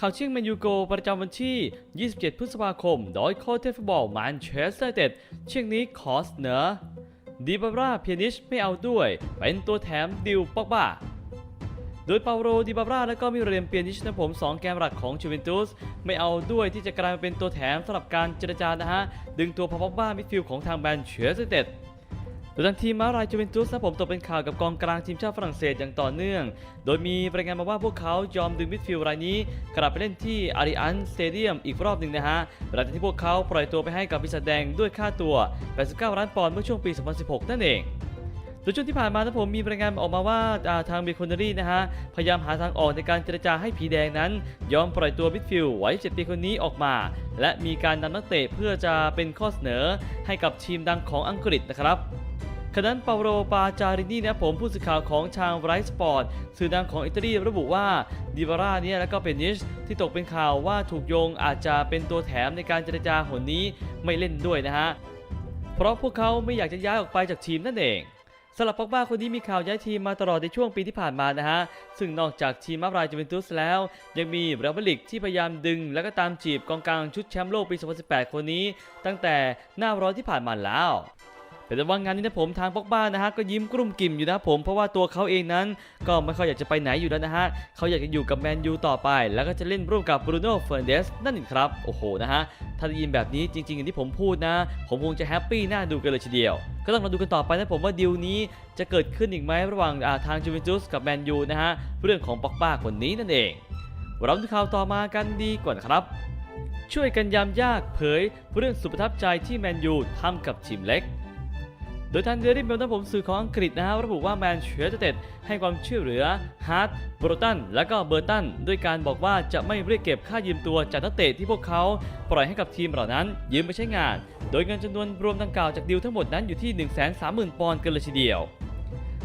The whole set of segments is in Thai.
ข่าวเชียงแมนยูโกประจำวันที่ 27 พฤษภาคม โดยโค้ชเทฟบอลแมนเชสเตอร์เต็ดเชียงนี้ขอเสนอดิบาร่าเพียนิชไม่เอาด้วย เป็นตัวแถมดิวปอกบ้าโดยเปาโรดิบาร่าและก็มิเรียมเปียนิชนะผม 2 แกนหลักของจูเวนตุส ไม่เอาด้วยที่จะกลายมาเป็นตัวแถมสำหรับการเจรจานะฮะ ดึงตัวพอปอกบ้ามิดฟิลด์ของทางแบนเชสเตอร์เต็ด โดยทางทีมมารายจูเวนตุสนะผมตกเป็นข่าวกับกองกลางทีมชาติฝรั่งเศสอย่างต่อเนื่อง โดยมีรายงานมาว่าพวกเขายอมดึงมิดฟิลด์รายนี้ กลับไปเล่นที่อาริอันสเตเดียมอีกรอบหนึ่งนะฮะ หลังจากที่พวกเขาปล่อยตัวไปให้กับพิศาจแดงด้วยค่าตัว 89 ล้านปอนด์เมื่อช่วงปี 2016 นั่นเองโดยช่วงที่ผ่านมานะผมมีรายงานออกมาว่าอ่าทางเบคอนเนอรี่นะฮะ พยายามหาทางออกในการเจรจาให้ผีแดงนั้น ยอมปล่อยตัวมิดฟิลด์ไว้7ปีคนนี้ออกมา และมีการนำนักเตะเพื่อจะเป็นข้อเสนอให้กับทีมดังของอังกฤษนะครับ ขณะนั้นเปาโรปาจารินีนะผมผู้สื่อข่าวของทางไรสปอร์ตสื่อดังของอิตาลีระบุว่าดิบาร่าเนี่ยแล้วก็เป็นนิชที่ตกเป็นข่าวว่าถูกโยงอาจจะเป็นตัวแถมในการเจรจาหนนี้ไม่เล่นด้วยนะฮะ เพราะพวกเขาไม่อยากจะย้ายออกไปจากทีมนั่นเองสำหรับปอกบ้าคนนี้มีข่าวย้ายทีมมาตลอดในช่วงปีที่ผ่านมานะฮะ ซึ่งนอกจากทีมมาบรายจูเวนตุสแล้ว ยังมีเรอัลมาดริดที่พยายามดึง และก็ตามจีบกองกลางชุดแชมป์โลกปี 2018 คนนี้ ตั้งแต่หน้าร้อนที่ผ่านมาแล้ว แต่ว่างานนี้นะผมทางปอกบ้านนะฮะก็ยิ้มกลุ้มกิ่มอยู่นะผมเพราะว่าตัวเขาเองนั้นก็ไม่ค่อยอยากจะไปไหนอยู่แล้วนะฮะเขาอยากจะอยู่กับแมนยูต่อไป แล้วก็จะเล่นร่วมกับบรูโน่เฟอร์เดสนั่นเองครับโอ้โหนะฮะถ้าได้ยินแบบนี้จริงๆอย่างที่ผมพูดนะ ผมคงจะแฮปปี้น่าดูกันเลยทีเดียว ก็ต้องมาดูกันต่อไปนะผมว่าดีลนี้จะเกิดขึ้นอีกไหมระหว่างาทางจูเวนตุสกับแมนยูนะฮะเรื่องของปอกบ้าคนนี้นั่นเองเราดูข่าวต่อมากันดีกว่านะครับ ช่วยกันยามยากเผยเรื่องสุดประทับใจที่แมนยูทำกับทีมเล็ก โดยทางเดลี่เมลนะผมสื่อของอังกฤษนะครับระบุว่าแมนเชสเตอร์เต็ดให้ความช่วยเหลือฮาร์ดบรตันและก็เบอร์ตันด้วยการบอกว่าจะไม่เรียกเก็บค่ายืมตัวจากนักเตะที่พวกเขาปล่อยให้กับทีมเหล่านั้นยืมไปใช้งาน โดยเงินจำนวนรวมดังกล่าวจากดีลทั้งหมดนั้นอยู่ที่ 130,000 ปอนด์กันเลยทีเดียว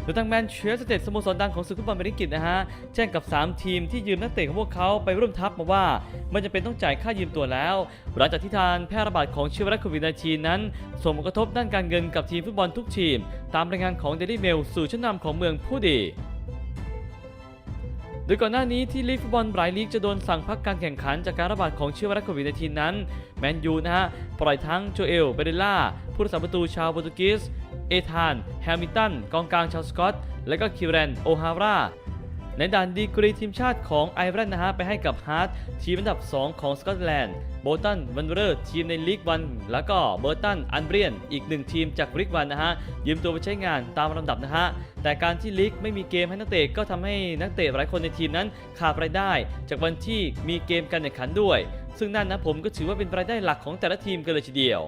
โดยทางแมนเชสเตอร์ยูไนเต็ดสโมสรดังของศึกฟุตบอลเมริกิตนะฮะ แจ้งกับ 3 ทีมที่ยืมนักเตะของพวกเขาไปร่วมทัพมาว่า มันจะเป็นต้องจ่ายค่ายืมตัวแล้ว หลังจากที่ทางแพร่ระบาดของเชื้อไวรัสโควิด -19 นั้น ส่งผลกระทบด้านการเงินกับทีมฟุตบอลทุกทีม ตามรายงานของ Daily Mail สู่ชั้นนำของเมืองผู้ดี โดยก่อนหน้านี้ที่ลีกฟุตบอลหลายลีกจะโดนสั่งพักการแข่งขันจากการระบาดของเชื้อไวรัสโควิด -19 นั้น แมนยูนะฮะ ปล่อยทั้งโจเอล เบเดล่า ผู้รักษาประตูชาวโปรตุเกส เอธาน แฮมิลตัน กองกลางชาวสกอต และก็คิวเรน โอฮาร่า ในด่านดีกรีทีมชาติของไอร์แลนด์นะฮะไปให้กับฮาร์ดทีมอันดับ 2 ของสกอตแลนด์โบตันวันเวอร์ทีมในลีกวัน แล้วก็เบอร์ตันอันเบรียน อีกหนึ่งทีมจากลีกวันนะฮะยืมตัวไปใช้งานตามลำดับนะฮะแต่การที่ลีกไม่มีเกมให้นักเตะก็ทำให้นักเตะหลายคนในทีมนั้นขาดรายได้ จากวันที่มีเกมการแข่งขันด้วย ซึ่งนั่นนะผมก็ถือว่าเป็นรายได้หลักของแต่ละทีมกันเลยทีเดียว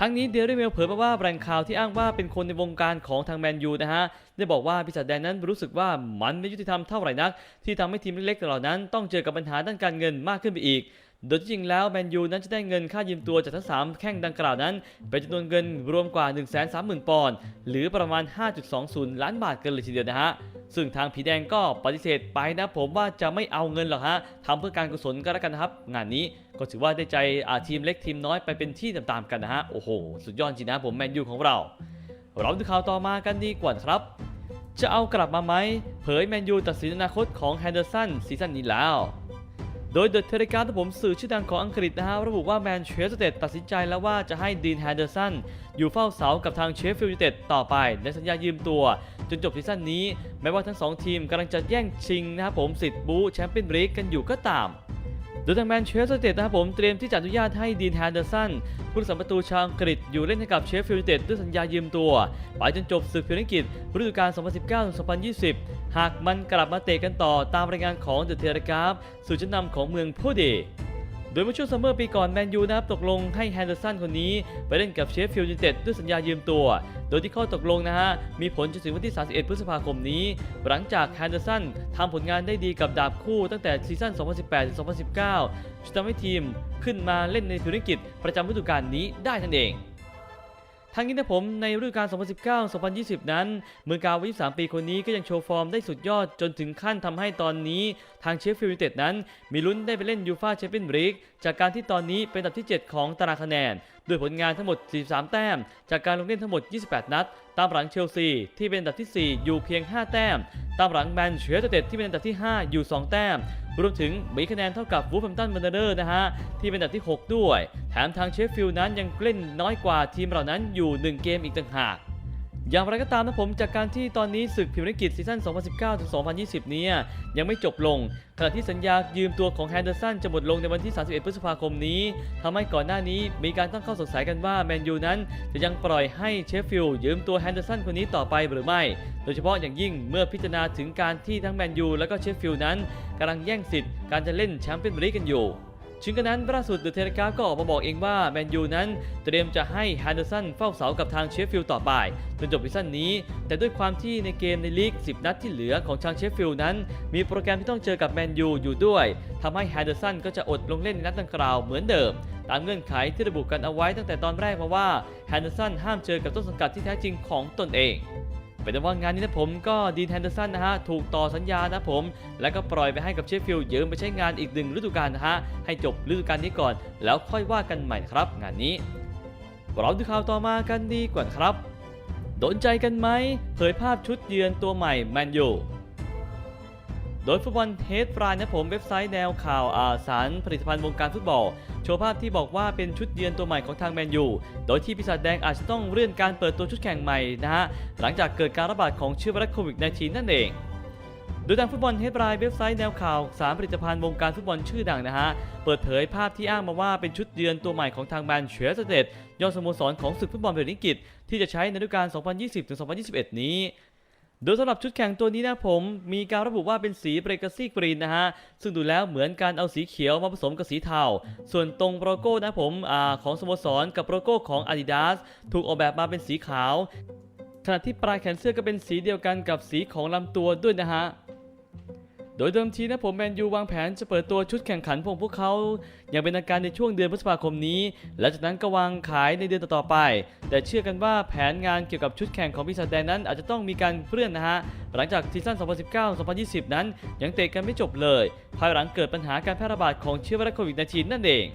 ทั้งนี้เดลี่เมลเผยมาว่าแหล่งข่าวที่อ้างว่าเป็นคนในวงการของทางแมนยูนะฮะ ได้บอกว่าพิศาจแดนนั้นรู้สึกว่ามันไม่ยุติธรรมเท่าไหร่นัก ที่ทำให้ทีมเล็กๆเหล่านั้นต้องเจอกับปัญหาด้านการเงินมากขึ้นไปอีก โดยที่จริงแล้วแมนยูนั้นจะได้เงินค่ายืมตัวจากทั้ง 3 แข้งดังกล่าวนั้น เป็นจำนวนเงินรวมกว่า 1 3 0 0 0 0 ปอนด์หรือประมาณ 5.20 ล้านบาทกันเลยทีเดียวนะฮะ ซึ่งทางผีแดงก็ปฏิเสธไปนะผมว่าจะไม่เอาเงินหรอกฮะทำเพื่อการกุศลก็แล้วกันนะครับ งานนี้ก็ถือว่าได้ใจอาทีมเล็กทีมน้อยไปเป็นที่ตามๆกันนะฮะโอ้โหสุดยอดจริงนะผมแมนยูของเรา เราดูข่าวต่อมากันดีกว่าครับ จะเอากลับมาไหมเผยแมนยูตัดสินอนาคตของแฮนเดอร์สันซีซั่นนี้แล้ว โดยเดอะเทเลกราฟผมสื่อชื่อดังของอังกฤษนะฮะระบุว่าแมนเชสเตอร์ยูไนเต็ดตัดสินใจแล้วว่าจะให้ดีนแฮนเดอร์สันอยู่เฝ้าเสากับทางเชฟฟิลด์ยูไนเต็ดต่อไปในสัญญายืมตัว จนจบซีซั่นนี้แม้ว่าทั้ง 2 ทีมกำลังจะแย่งชิงนะครับผมสิทธิ์บูแชมเปี้ยนลีกกันอยู่ก็ตาม โดยทางแมนเชสเตอร์ยูไนเต็ดนะครับผมเตรียมที่จะอนุญาตให้ดีนแฮนเดอร์สันผู้รักษาประตูชาวอังกฤษอยู่เล่นให้กับเชฟฟิลด์ยูไนเต็ดด้วยสัญญายืมตัว ไปจนจบศึกพรีเมียร์ลีกฤดูกาล 2019-2020 หากมันกลับมาเตะกันต่อตามรายงานของเดอะเทเลกราฟสู่ชั้นนำของเมืองพูดี โดยเมื่อช่วงซัมเมอร์ปีก่อนแมนยูนะครับตกลงให้แฮนเดอร์สันคนนี้ไปเล่นกับเชฟฟิลด์ยูไนเต็ดด้วยสัญญายืมตัว โดยที่ข้อตกลงนะฮะมีผลจนถึงวันที่ 31 พฤษภาคมนี้ หลังจากแฮนเดอร์สันทำผลงานได้ดีกับดาบคู่ตั้งแต่ซีซั่น 2018-2019จนทำให้ทีมขึ้นมาเล่นในธุร์ลีประจำฤดูกาลนี้ได้นั่นเอง ทั้งนี้นะผมในฤดูกาล 2019-2020 นั้น เมือกาววัย23 ปีคนนี้ก็ยังโชว์ฟอร์มได้สุดยอดจนถึงขั้นทำให้ตอนนี้ทางเชฟฟิลด์ยูไนเต็ดนั้น มีลุ้นได้ไปเล่นยูฟาแชมเปี้ยนส์ลีกจากการที่ตอนนี้เป็นอันดับที่ 7 ของตารางคะแนนด้วยผลงานทั้งหมด 43 แต้ม จากการลงเล่นทั้งหมด 28 นัด ตามหลังเชลซี ที่เป็นอันดับที่ 4 อยู่เพียง 5 แต้ม ตามหลังแมนเชสเตอร์เต็ดที่เป็นอันดับที่ 5 อยู่ 2 แต้ม รวมถึงมีคะแนนเท่ากับวูฟแฮมตันวันเดอร์นะฮะ ที่เป็นอันดับที่ 6 ด้วย แถมทางเชฟฟิลด์นั้นยังเล่นน้อยกว่าทีมเหล่านั้นอยู่ 1 เกมอีกต่างหาก อย่างไรก็ตามนะผมจากการที่ตอนนี้ศึกพรีเมียร์ลีกซีซั่น 2019-2020เนี่ยยังไม่จบลง ขณะที่สัญญายืมตัวของแฮนเดอร์สันจะหมดลงในวันที่ 31 พฤษภาคมนี้ทำให้ก่อนหน้านี้มีการตั้งข้อสงสัยกันว่าแมนยูนั้นจะยังปล่อยให้เชฟฟิลด์ยืมตัวแฮนเดอร์สันคนนี้ต่อไปหรือไม่ โดยเฉพาะอย่างยิ่งเมื่อพิจารณาถึงการที่ทั้งแมนยูและก็เชฟฟิลด์นั้นกำลังแย่งสิทธิ์การจะเล่นแชมเปี้ยนส์ลีกกันอยู่ ถึงกระนั้นล่าสุดเดอะเทเลกราฟก็ออกมาบอกเองว่าแมนยูนั้นเตรียมจะให้แฮนเดอร์สันเฝ้าเสากับทางเชฟฟิลด์ต่อไปจนจบซีซั่นนี้ แต่ด้วยความที่ในเกมในลีก 10 นัดที่เหลือของทางเชฟฟิลด์นั้น มีโปรแกรมที่ต้องเจอกับแมนยูอยู่ด้วยทำให้แฮนเดอร์สันก็จะอดลงเล่นในนัดดังกล่าวเหมือนเดิม ตามเงื่อนไขที่ระบุกันเอาไว้ตั้งแต่ตอนแรกมาว่าแฮนเดอร์สันห้ามเจอกับต้นสังกัดที่แท้จริงของตนเอง เป็นแต่ว่างานนี้นะผมก็ดีนแฮนเดอร์สันนะฮะถูกต่อสัญญานะผม แล้วก็ปล่อยไปให้กับเชฟฟิลด์ยืมไปใช้งานอีกหนึ่งฤดูกาลนะฮะให้จบฤดูกาลนี้ก่อน แล้วค่อยว่ากันใหม่ครับ งานนี้เราดูข่าวต่อมากันดีกว่าครับโดนใจกันไหมเผยภาพชุดเยือนตัวใหม่แมนยู โดยฟุตบอลเฮดฟรายนะผมเว็บไซต์แนวข่าวอาสารผลิตภัณฑ์วงการฟุตบอล โชว์ภาพที่บอกว่าเป็นชุดเยือนตัวใหม่ของทางแมนยู โดยที่ปีศาจแดงอาจจะต้องเลื่อนการเปิดตัวชุดแข่งใหม่นะฮะ หลังจากเกิดการระบาดของเชื้อไวรัสโควิด -19 นั่นเองโดยทางฟุตบอลเฮดไลน์เว็บไซต์แนวข่าวสารผลิตภัณฑ์วงการฟุตบอลชื่อดังนะฮะ เปิดเผยภาพที่อ้างมาว่าเป็นชุดเยือนตัวใหม่ของทางแมนเชสเตอร์ยอดสโมสรของศึกฟุตบอลเบลิงกิตที่จะใช้ในฤดูกาล 2020-2021 นี้ โดยสำหรับชุดแข่งตัวนี้นะผมมีการระบุว่าเป็นสีเบรกซี่กรีนนะฮะ ซึ่งดูแล้วเหมือนการเอาสีเขียวมาผสมกับสีเทา ส่วนตรงโลโก้นะผมอของสโมสรกับโลโก้ของ Adidas ถูกออกแบบมาเป็นสีขาว ขณะที่ปลายแขนเสื้อก็เป็นสีเดียวกันกับสีของลำตัวด้วยนะฮะ ดยเดิมทีนะผมแมนยูวางแผนจะเปิดตัวชุดแข่งขันของพวกเขาอย่างเป็นทางการในช่วงเดือนพฤษภาคมนี้ และจากนั้นก็วางขายในเดือนต่อๆไป แต่เชื่อกันว่าแผนงานเกี่ยวกับชุดแข่งของปีศาแดงนั้น อาจจะต้องมีการเลื่อนนะฮะ หลังจากซีซั่น 2019-2020 นั้น ยังเตะกันไม่จบเลย ภายหลังเกิดปัญหาการแพร่ระบาดของเชื้อไวรัสโควิด -19 นั่นเอง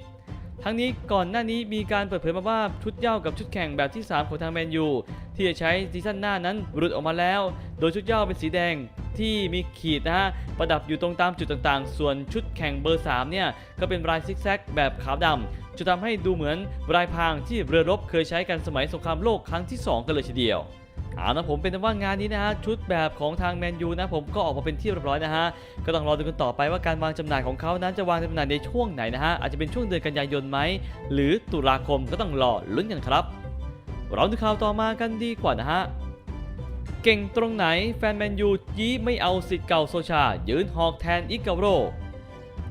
ทั้งนี้ก่อนหน้านี้มีการเปิดเผยมาว่าชุดเย้ากับชุดแข่งแบบที่ 3 ของทางแมนยูที่จะใช้ซีซั่นหน้านั้นหลุดออกมาแล้ว โดยชุดเย้าเป็นสีแดง ที่มีขีดนะฮะประดับอยู่ตรงตามจุดต่างๆ ส่วนชุดแข่งเบอร์ 3 เนี่ย ก็เป็นลายซิกแซกแบบขาวดำจะทำให้ดูเหมือนลายพางที่เรือรบเคยใช้กันสมัยสงครามโลกครั้งที่ 2 กันเลยทีเดียวเอานะผมเป็นว่างานนี้นะฮะชุดแบบของทางแมนยูนะผมก็ออกมาเป็นที่เรียบร้อยนะฮะก็ต้องรอดูกันต่อไปว่าการวางจำหน่ายของเขานั้นจะวางจำหน่ายในช่วงไหนนะฮะอาจจะเป็นช่วงเดือนกันยายนไหมหรือตุลาคมก็ต้องรอลุ้นกันครับเราดูข่าวต่อมากันดีกว่านะฮะ เก่งตรงไหนแฟนแมนยูยี้ไม่เอาสิทธิ์เก่าโซชา ยืนหอกแทนอิกาโร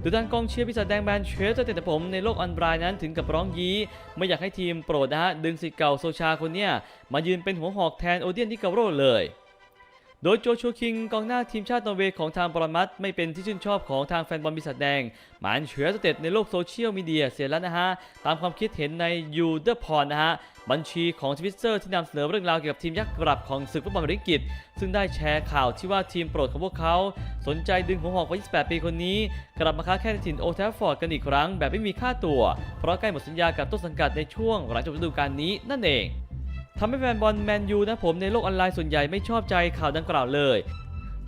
โดยทานกองเชียร์พิศาจแดงแมนเชสเตอร์ยูไนเต็ดผมในโลกออนไลน์นั้นถึงกับร้องยี้ ไม่อยากให้ทีมโปรดนะฮะดึงสิทธิ์เก่าโซชาคนเนี้ยมายืนเป็นหัวหอกแทนโอเดียนอิกาโรเลย โดยโจชัวคิงกองหน้าทีมชาตินอร์เวย์ของทางปรมัตไม่เป็นที่ชื่นชอบของทางแฟนบอลบิสัทแดงหมานเฉือสเตตในโลกโซเชียลมีเดียเสียแล้วนะฮะ ตามความคิดเห็นในยูเดอร์พอนนะฮะ บัญชีของทวิตเตอร์ที่นำเสนอเรื่องราวเกี่ยวกับทีมยักษ์กรับของศึกฟุตบอลบริกิตซึ่งได้แชร์ข่าวที่ว่าทีมโปรดของพวกเขา สนใจดึงหัวหอกวัย28 ปีคนนี้ กลับมาค้าแข่งถิ่นโอลด์แทฟฟอร์ดกันอีกครั้งแบบไม่มีค่าตัว เพราะใกล้หมดสัญญากับต้นสังกัดในช่วงหลังจบฤดูกาลนี้นั่นเอง ทำให้แฟนบอลแมนยูนะผมในโลกออนไลน์ส่วนใหญ่ไม่ชอบใจข่าวดังกล่าวเลย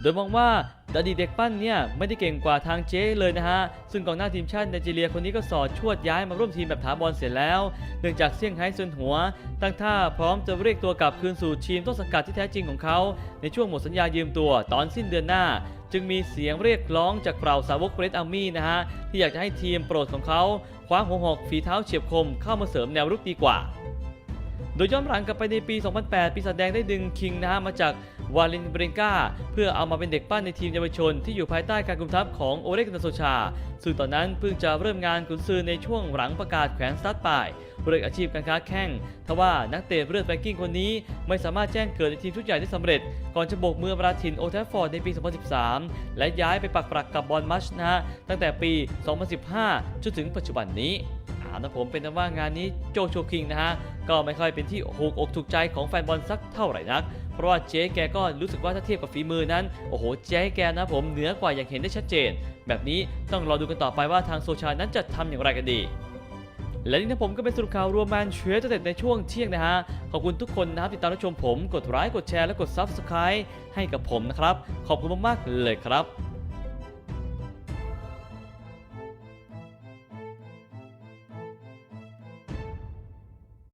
โดยมองว่าอดีเด็กปั้นเนี่ยไม่ได้เก่งกว่าทางเจ๊เลยนะฮะ ซึ่งกองหน้าทีมชาติไนจีเรียคนนี้ก็สอดชวดย้ายมาร่วมทีมแบบถาวรเสร็จแล้ว เนื่องจากเซี่ยงไฮ้ซวนหัว ตั้งท่าพร้อมจะเรียกตัวกลับคืนสู่ทีมต้นสังกัดที่แท้จริงของเขา ในช่วงหมดสัญญายืมตัวตอนสิ้นเดือนหน้า จึงมีเสียงเรียกร้องจากเหล่าสาวกเรดอาร์มี่นะฮะ ที่อยากจะให้ทีมโปรดของเขาคว้าหัวหอกฝีเท้าเฉียบคมเข้ามาเสริมแนวรุกดีกว่า โดยย้อนหลังกลับไปในปี 2008 ปีศาจแดงได้ดึงคิงนะฮะมาจากวาลินเบรนกาเพื่อเอามาเป็นเด็กปั้นในทีมเยาวชน ที่อยู่ภายใต้การกุมทัพของโอเล็กนาโซชา ซึ่งตอนนั้นเพิ่งจะเริ่มงานกุนซือในช่วงหลังประกาศแขวนสตาร์ทป่ายเรื่องอาชีพการค้าแข่งทว่านักเตะเลือดไวกิ้งคนนี้ไม่สามารถแจ้งเกิดในทีมชุดใหญ่ได้สำเร็จ ก่อนจะโบกมือมาถิ่นโอลด์แทฟฟอร์ดในปี 2013 และย้ายไปปักปรักกับบอลมัชนะฮะตั้งแต่ปี 2015 จนถึงปัจจุบันนี้ อ่านะผมเป็นต่ว่างานนี้โจโชคิงนะฮะก็ไม่ค่อยเป็นที่ถูกอกถูกใจของแฟนบอลสักเท่าไหร่นัก เพราะว่าเจ๊แกก็รู้สึกว่าถ้าเทียบกับฝีมือนั้น โอ้โหเจ๊แกนะผมเหนือกว่าอย่างเห็นได้ชัดเจน แบบนี้ต้องรอดูกันต่อไปว่าทางโซชานั้นจะทำอย่างไรกันดีและนี่นะผมก็เป็นสรุปข่าวรวมแมนเชสเตอร์ในช่วงเที่ยงนะฮะ ขอบคุณทุกคนนะครับติดตามรับชมผม กดไลค์กดแชร์และกด Subscribe ให้กับผมนะครับ ขอบคุณมากๆเลยครับ